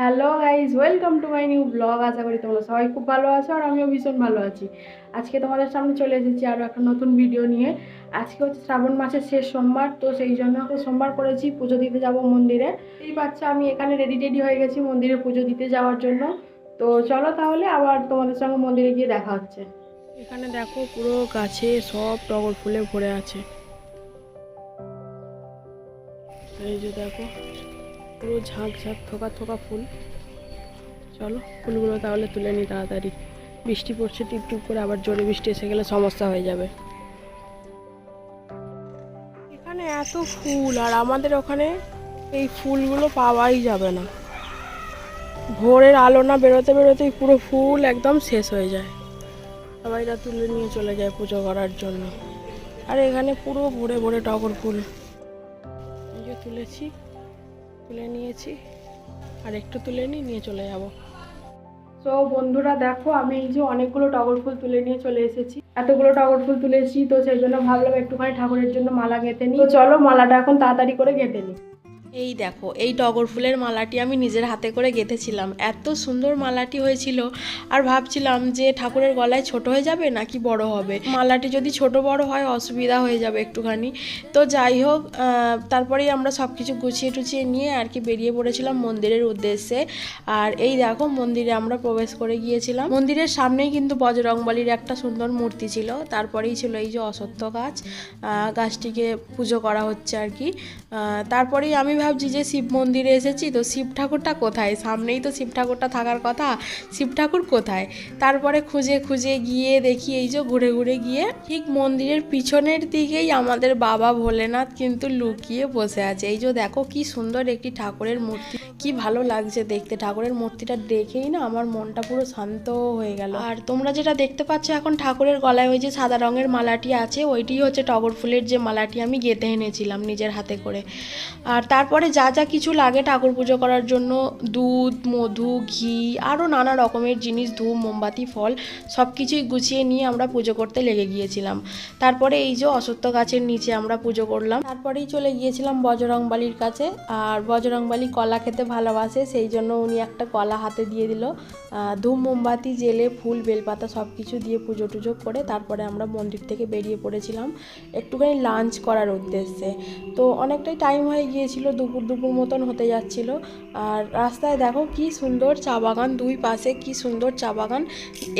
Hello guys welcome to my new blog আশা করি তোমরা সবাই খুব ভালো আছো আর আমিও ভীষণ ভালো আছি। আজকে তোমাদের সামনে চলে এসেছি আরও একটা নতুন ভিডিও নিয়ে। আজকে হচ্ছে শ্রাবণ মাসের শেষ সোমবার, তো সেই জন্য সোমবার করেছি, পুজো দিতে যাব মন্দিরে। এই বাচ্চা, আমি এখানে রেডি টেডি হয়ে গেছি মন্দিরে পুজো দিতে যাওয়ার জন্য। তো চলো তাহলে আবার তোমাদের সঙ্গে মন্দিরে গিয়ে দেখা হচ্ছে। এখানে দেখো পুরো গাছে সব টগর ফুলে ভরে আছে। এই যে দেখো পুরো ঝাঁক ঝাঁক, থোকা থোকা ফুল। চলো, ফুলগুলো তাহলে তুলে নিই তাড়াতাড়ি। বৃষ্টি পড়ছে টিপ টিপ করে আবার জোরে বৃষ্টি এসে গেলে সমস্যা হয়ে যাবে। এখানে এত ফুল, আর আমাদের ওখানে এই ফুলগুলো পাওয়াই যাবে না। ভোরের আলো না বেরোতে বেরোতেই পুরো ফুল একদম শেষ হয়ে যায়। সবাইরা তুলে নিয়ে চলে যায় পুজো করার জন্য। আর এখানে পুরো ভরে ভরে টগর ফুল। তুলেছি। তুলে নিয়েছি। আর একটু তুলে নিয়ে নিয়ে চলে যাব। তো বন্ধুরা, দেখো, আমি এই যে অনেকগুলো টগর ফুল তুলে নিয়ে চলে এসেছি। এতগুলো টগর ফুল তুলেছি তো সেই জন্য ভাবলাম একটুখানি ঠাকুরের জন্য মালা গেঁথে নিই। তো চলো, মালাটা এখন তাড়াতাড়ি করে গেঁথে নিই। এই দেখো, এই টগর ফুলের মালাটি আমি নিজের হাতে করে গেঁথেছিলাম। এত সুন্দর মালাটি হয়েছিল আর ভাবছিলাম যে ঠাকুরের গলায় ছোট হয়ে যাবে নাকি বড় হবে। মালাটি যদি ছোট বড় হয়, অসুবিধা হয়ে যাবে একটুখানি। তো যাই হোক তারপরেই আমরা সব কিছু গুছিয়ে টুছিয়ে নিয়ে আর কি বেরিয়ে পড়েছিলাম মন্দিরের উদ্দেশ্যে। আর এই দেখো, মন্দিরে আমরা প্রবেশ করে গিয়েছিলাম। মন্দিরের সামনেই কিন্তু বজরংবলির একটা সুন্দর মূর্তি ছিল। তারপরেই ছিল এই যে অসত্য গাছ। গাছটিকে পুজো করা হচ্ছে আর কি। তারপরেই আমি ভাবছি যে শিব মন্দিরে এসেছি, তো শিব ঠাকুরটা কোথায়? সামনেই তো শিব ঠাকুরটা থাকার কথা। শিব ঠাকুর কোথায়? তারপরে খুঁজে খুঁজে গিয়ে দেখি এই যে ঘুরে ঘুরে গিয়ে ঠিক মন্দিরের পিছনের দিকেই আমাদের বাবা ভোলেনাথ কিন্তু লুকিয়ে বসে আছে। এই যে দেখো কি সুন্দর একটি ঠাকুরের মূর্তি। কি ভালো লাগছে দেখতে। ঠাকুরের মূর্তিটা দেখেই না আমার মনটা পুরো শান্ত হয়ে গেল। আর তোমরা যেটা দেখতে পাচ্ছ এখন ঠাকুরের গলায় ওই যে সাদা রঙের মালাটি আছে, ওইটি হচ্ছে টগর ফুলের যে মালাটি আমি গেঁথে এনেছিলাম নিজের হাতে করে। আর তারপরে যা যা কিছু লাগে ঠাকুর পুজো করার জন্য, দুধ, মধু, ঘি আরও নানা রকমের জিনিস, ধূপ, মোমবাতি, ফল সব কিছুই গুছিয়ে নিয়ে আমরা পুজো করতে লেগে গিয়েছিলাম। তারপরে এই যে অসত্য গাছের নিচে আমরা পুজো করলাম। তারপরেই চলে গিয়েছিলাম বজরংবালির কাছে। আর বজরংবালি কলা খেতে ভালোবাসে, সেই জন্য উনি একটা কলা হাতে দিয়ে দিল। ধূপ, মোমবাতি, জেলে, ফুল, বেলপাতা সব কিছু দিয়ে পুজো টুজো করে তারপরে আমরা মন্দির থেকে বেরিয়ে পড়েছিলাম। একটুখানি লাঞ্চ করার উদ্দেশ্যে। তো অনেকটাই টাইম হয়ে গিয়েছিল দুপুর দুপুর মতন হতে যাচ্ছিল। আর রাস্তায় দেখো কি সুন্দর চা বাগান, দুই পাশে কি সুন্দর চা বাগান।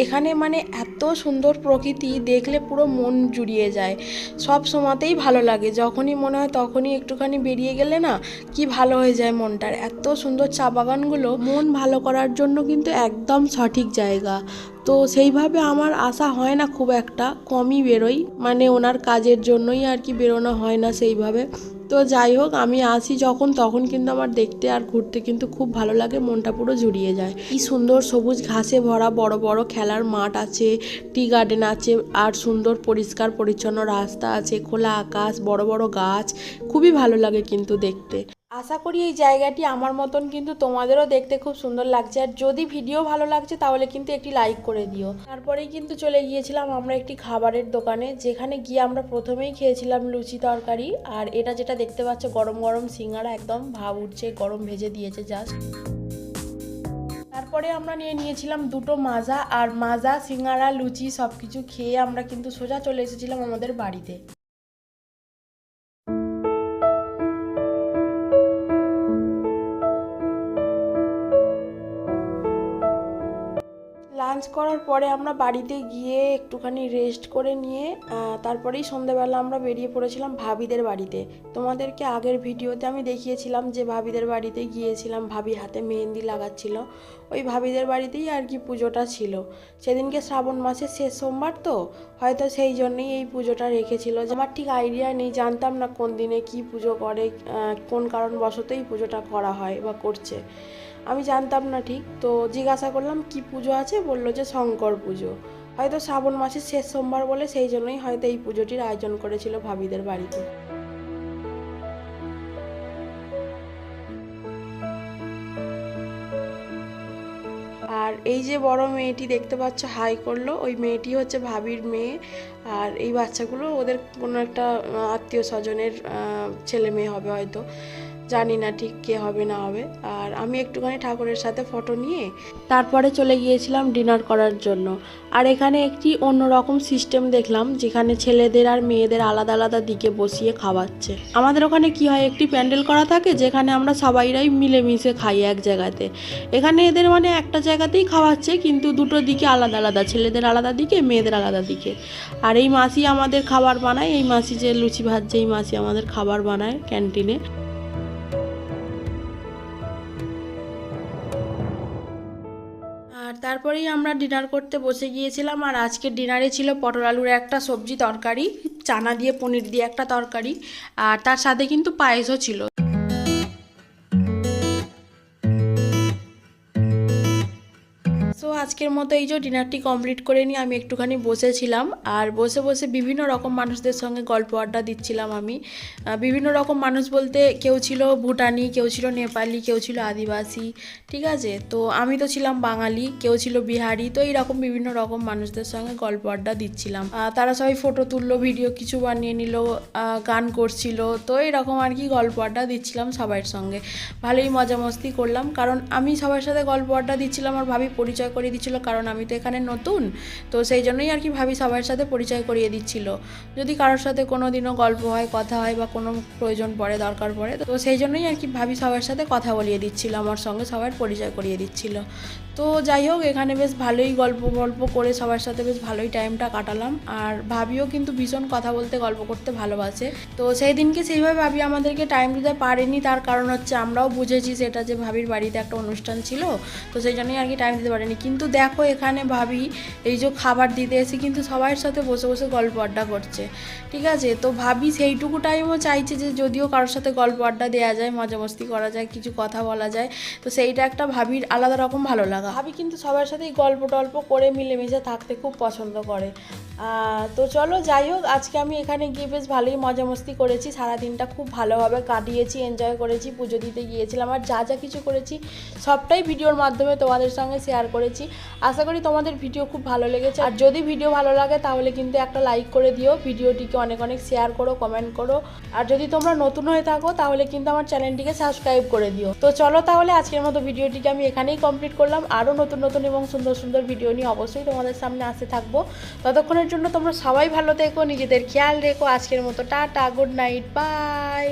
এখানে মানে এত সুন্দর প্রকৃতি, দেখলে পুরো মন জুড়িয়ে যায়। সব সময়তেই ভালো লাগে, যখনই মনে হয় তখনই একটুখানি বেরিয়ে গেলে না কি ভালো হয়ে যায় মনটার এত সুন্দর চা বাগানগুলো মন ভালো করার জন্য কিন্তু একদম সঠিক জায়গা। তো সেইভাবে আমার আসা হয় না খুব একটা, কমই বেরোই। মানে ওনার কাজের জন্যই আর কি বেরোনো হয় না সেইভাবে। তো যাই হোক, আমি আসি যখন, তখন কিন্তু আমার দেখতে আর ঘুরতে কিন্তু খুব ভালো লাগে, মনটা পুরো জুড়িয়ে যায়। কি সুন্দর সবুজ ঘাসে ভরা বড় বড় খেলার মাঠ আছে, টি গার্ডেন আছে, আর সুন্দর পরিষ্কার, পরিচ্ছন্ন রাস্তা আছে, খোলা আকাশ, বড় বড় গাছ। খুবই ভালো লাগে কিন্তু দেখতে। আশা করি এই জায়গাটি আমার মতন কিন্তু তোমাদেরও দেখতে খুব সুন্দর লাগছে। আর যদি ভিডিও ভালো লাগছে, তাহলে কিন্তু একটি লাইক করে দিও। তারপরেই কিন্তু চলে গিয়েছিলাম আমরা একটি খাবারের দোকানে, যেখানে গিয়ে আমরা প্রথমেই খেয়েছিলাম লুচি তরকারি। আর এটা যেটা দেখতে পাচ্ছ, গরম গরম সিঙ্গারা, একদম ভাব উঠছে, গরম ভেজে দিয়েছে জাস্ট তারপরে আমরা নিয়ে নিয়েছিলাম দুটো মাজা, আর মাজা, সিঙ্গারা, লুচি সব কিছু খেয়ে আমরা কিন্তু সোজা চলে এসেছিলাম আমাদের বাড়িতে। লাঞ্চ করার পরে আমরা বাড়িতে গিয়ে একটুখানি রেস্ট করে নিয়ে তারপরেই সন্ধেবেলা আমরা বেরিয়ে পড়েছিলাম ভাবিদের বাড়িতে। তোমাদেরকে আগের ভিডিওতে আমি দেখিয়েছিলাম যে ভাবিদের বাড়িতে গিয়েছিলাম, ভাবি হাতে মেহেন্দি লাগাচ্ছিল। ওই ভাবিদের বাড়িতেই আর কি পুজোটা ছিল। সেদিনকে শ্রাবণ মাসের শেষ সোমবার তো, হয়তো সেই জন্যই এই পুজোটা রেখেছিল। যে আমার ঠিক আইডিয়া নেই, জানতাম না কোন দিনে কি পুজো করে কোন কারণবশত এই পুজোটা করা হয় বা করছে। আমি জানতাম না ঠিক, তো জিজ্ঞাসা করলাম কি পুজো আছে? বলল যে শঙ্কর পুজো। হয়তো শ্রাবণ মাসের শেষ সোমবার বলে সেই জন্যই হয়তো এই পুজোটির আয়োজন করেছিল ভাবিদের বাড়িতে। আর এই যে বড় মেয়েটি দেখতে পাচ্ছ, হাই করল, ওই মেয়েটি হচ্ছে ভাবির মেয়ে। আর এই বাচ্চাগুলো ওদের কোনো একটা আত্মীয় স্বজনের ছেলে মেয়ে হবে হয়তো। জানি না ঠিক কে হবে না হবে। আর আমি একটুখানি ঠাকুরের সাথে ফটো নিয়ে তারপরে চলে গিয়েছিলাম ডিনার করার জন্য। আর এখানে একটি অন্যরকম সিস্টেম দেখলাম, যেখানে ছেলেদের আর মেয়েদের আলাদা আলাদা দিকে বসিয়ে খাওয়াচ্ছে। আমাদের ওখানে কি হয়, একটি প্যান্ডেল করা থাকে, যেখানে আমরা সবাইরাই মিলেমিশে খাই এক জায়গাতে। এখানে এদের মানে একটা জায়গাতেই খাওয়াচ্ছে, কিন্তু দুটো দিকে আলাদা আলাদা, ছেলেদের আলাদা দিকে, মেয়েদের আলাদা দিকে। আর এই মাসি আমাদের খাবার বানায়, এই মাসি যে লুচি ভাজছে এই মাসি আমাদের খাবার বানায় ক্যান্টিনে। তারপরেই আমরা ডিনার করতে বসে গিয়েছিলাম আর আজকে ডিনারে ছিল পটল আলুর একটা সবজি তরকারি, চানা দিয়ে পনির দিয়ে একটা তরকারি আর তার সাথে কিন্তু পায়েসও ছিল। আজকের মতো এই যে ডিনারটি কমপ্লিট করে নিয়ে আমি একটুখানি বসেছিলাম। আর বসে বসে বিভিন্ন রকম মানুষদের সঙ্গে গল্প আড্ডা দিচ্ছিলাম আমি। বিভিন্ন রকম মানুষ বলতে কেউ ছিল ভুটানি, কেউ ছিল নেপালি, কেউ ছিল আদিবাসী, ঠিক আছে? তো আমি তো ছিলাম বাঙালি, কেউ ছিল বিহারি, তো এইরকম বিভিন্ন রকম মানুষদের সঙ্গে গল্প আড্ডা দিচ্ছিলাম। তারা সবাই ফটো তুললো, ভিডিও কিছু বানিয়ে নিল গান করছিল, তো এরকম আর কি গল্প আড্ডা দিচ্ছিলাম সবার সঙ্গে। ভালোই মজা মস্তি করলাম, কারণ আমি সবার সাথে গল্প আড্ডা দিচ্ছিলাম আর ভাবি পরিচয় করিয়ে দিচ্ছিল, কারণ আমি তো এখানে নতুন। তো সেই জন্যই আর কি ভাবি সবার সাথে পরিচয় করিয়ে দিচ্ছিল। যদি কারোর সাথে কোনো দিনও গল্প হয়, কথা হয় বা কোনো প্রয়োজন পড়ে, দরকার পড়ে, তো সেই জন্যই আর কি ভাবি সবার সাথে কথা বলিয়ে দিচ্ছিল, আমার সঙ্গে সবার পরিচয় করিয়ে দিচ্ছিল। তো যাই হোক, এখানে বেশ ভালোই গল্প গল্প করে সবার সাথে বেশ ভালোই টাইমটা কাটালাম। আর ভাবিও কিন্তু ভীষণ কথা বলতে, গল্প করতে ভালোবাসে। তো সেই দিনকে সেইভাবে ভাবি আমাদেরকে টাইম দিতে পারেনি, তার কারণ হচ্ছে আমরাও বুঝেছি সেটা যে ভাবির বাড়িতে একটা অনুষ্ঠান ছিল। তো সেই জন্যই আর কি টাইম দিতে পারেনি। কিন্তু দেখো এখানে ভাবি, এই যে খাবার দিতে এসে কিন্তু সবার সাথে বসে বসে গল্প আড্ডা করছে। ঠিক আছে? তো ভাবি সেইটুকু টাইমও চাইছে যে যদিও কারোর সাথে গল্প আড্ডা দেওয়া যায়, মজা মস্তি করা যায়, কিছু কথা বলা যায়, তো সেইটা একটা ভাবির আলাদা রকম ভালো লাগা। ভাবি কিন্তু সবার সাথেই গল্প টল্প করে মিলেমিশে থাকতে খুব পছন্দ করে। তো চলো যাই হোক, আজকে আমি এখানে গিয়ে বেশ ভালোই মজা মস্তি করেছি সারা দিনটা খুব ভালোভাবে কাটিয়েছি এনজয় করেছি, পুজো দিতে গিয়েছিলাম, আর যা যা কিছু করেছি, সবটাই ভিডিওর মাধ্যমে তোমাদের সঙ্গে শেয়ার করেছি। আশা করি তোমাদের ভিডিও খুব ভালো লেগেছে। আর যদি ভিডিও ভালো লাগে, তাহলে কিন্তু একটা লাইক করে দিও, ভিডিওটিকে অনেক অনেক শেয়ার করো কমেন্ট করো। আর যদি তোমরা নতুন হয়ে থাকো, তাহলে কিন্তু আমার চ্যানেলটিকে সাবস্ক্রাইব করে দিও। তো চলো তাহলে আজকের মতো ভিডিওটিকে আমি এখানেই কমপ্লিট করলাম। আরও নতুন নতুন এবং সুন্দর সুন্দর ভিডিও নিয়ে অবশ্যই তোমাদের সামনে আসতে থাকব। ততক্ষণের জন্য তোমরা সবাই ভালো থেকো, নিজেদের খেয়াল রেখো। আজকের মতো টাটা গুড নাইট বাই